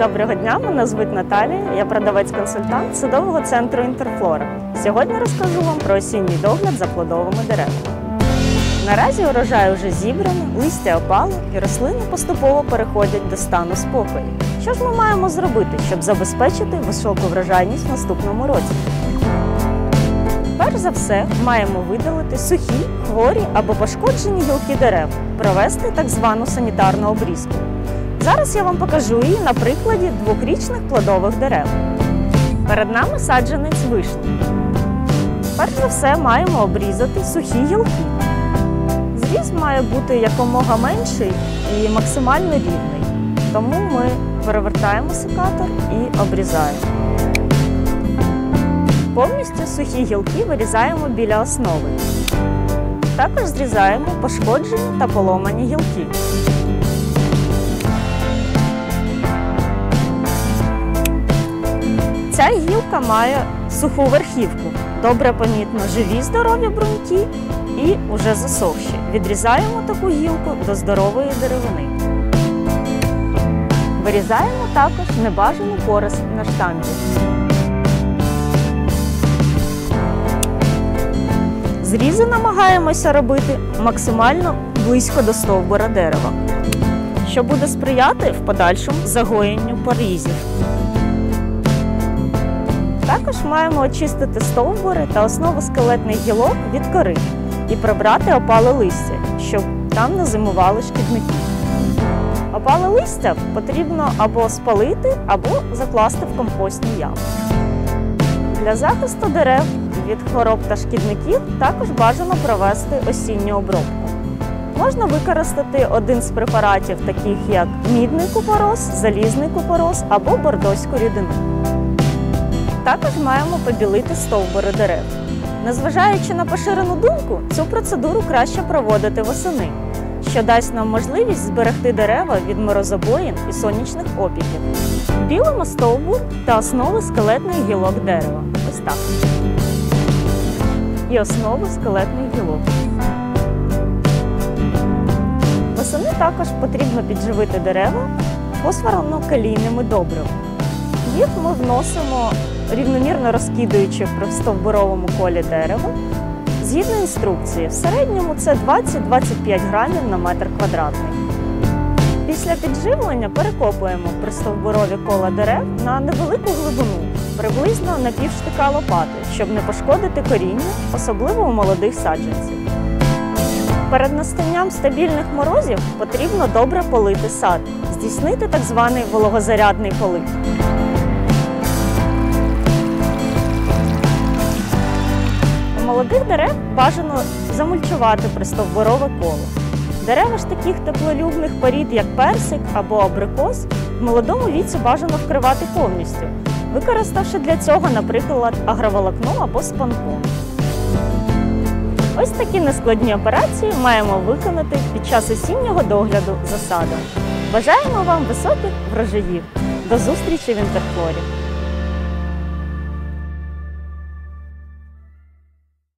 Доброго дня, мене звуть Наталія, я продавець-консультант садового центру Інтерфлора. Сьогодні розкажу вам про осінній догляд за плодовими деревами. Наразі урожай уже зібрано, листя опало і рослини поступово переходять до стану спокою. Що ж ми маємо зробити, щоб забезпечити високу врожайність в наступному році? Перш за все, маємо видалити сухі, хворі або пошкоджені гілки дерев, провести так звану санітарну обрізку. Зараз я вам покажу її на прикладі двохрічних плодових дерев. Перед нами саджанець вишні. Перш за все маємо обрізати сухі гілки. Зріз має бути якомога менший і максимально рівний. Тому ми перевертаємо секатор і обрізаємо. Повністю сухі гілки вирізаємо біля основи. Також зрізаємо пошкоджені та поломані гілки. Гілка має суху верхівку. Добре помітно живі здорові бруньки і уже засохші. Відрізаємо таку гілку до здорової деревини. Вирізаємо також небажану поросль на штамбі. Зрізи намагаємося робити максимально близько до стовбура дерева, що буде сприяти в подальшому загоєнню порізів. Також маємо очистити стовбури та основу скелетних гілок від кори і прибрати опале листя, щоб там не зимували шкідники. Опале листя потрібно або спалити, або закласти в компостні ями. Для захисту дерев від хвороб та шкідників також бажано провести осінню обробку. Можна використати один з препаратів, таких як мідний купорос, залізний купорос або бордоську рідину. Також маємо побілити стовбури дерев. Незважаючи на поширену думку, цю процедуру краще проводити восени, що дасть нам можливість зберегти дерева від морозобоїн і сонячних опіків. Білимо стовбур та основи скелетних гілок дерева. Ось так. І основу скелетних гілок. Восени також потрібно підживити дерева фосфорно-калійними добривами. Їх ми вносимо рівномірно розкидуючи в стовбуровому колі дерева. Згідно інструкції, в середньому це 20-25 грамів на метр квадратний. Після підживлення перекопуємо пристовбурові кола дерев на невелику глибину, приблизно на півштика лопати, щоб не пошкодити коріння, особливо у молодих саджанців. Перед настанням стабільних морозів потрібно добре полити сад, здійснити так званий вологозарядний полив. Молодих дерев бажано замульчувати пристовбурове коло. Дерева ж таких теплолюбних порід, як персик або абрикос, в молодому віці бажано вкривати повністю, використавши для цього, наприклад, агроволокно або спанкон. Ось такі нескладні операції маємо виконати під час осіннього догляду за садом. Бажаємо вам високих врожаїв! До зустрічі в інтерфлорі!